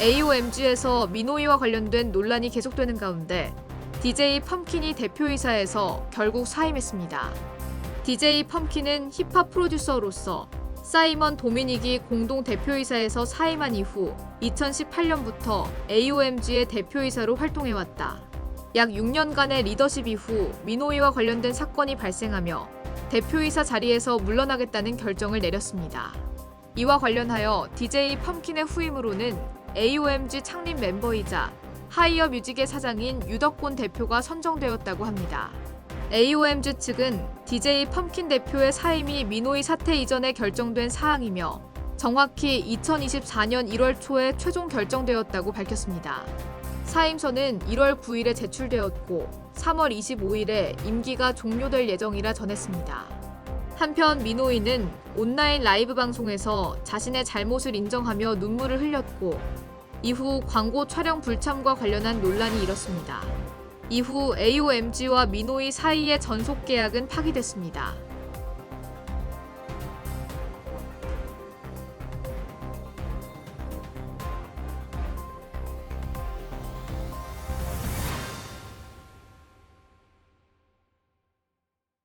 AOMG에서 미노이와 관련된 논란이 계속되는 가운데 DJ 펌킨이 대표이사에서 결국 사임했습니다. DJ 펌킨은 힙합 프로듀서로서 사이먼 도미닉이 공동 대표이사에서 사임한 이후 2018년부터 AOMG의 대표이사로 활동해왔다. 약 6년간의 리더십 이후 미노이와 관련된 사건이 발생하며 대표이사 자리에서 물러나겠다는 결정을 내렸습니다. 이와 관련하여 DJ 펌킨의 후임으로는 AOMG 창립 멤버이자 하이어 뮤직의 사장인 유덕곤 대표가 선정되었다고 합니다. AOMG 측은 DJ 펌킨 대표의 사임이 미노이 사태 이전에 결정된 사항이며 정확히 2024년 1월 초에 최종 결정되었다고 밝혔습니다. 사임서는 1월 9일에 제출되었고 3월 25일에 임기가 종료될 예정이라 전했습니다. 한편 미노이는 온라인 라이브 방송에서 자신의 잘못을 인정하며 눈물을 흘렸고 이후 광고 촬영 불참과 관련한 논란이 일었습니다. 이후 AOMG와 미노이 사이의 전속 계약은 파기됐습니다.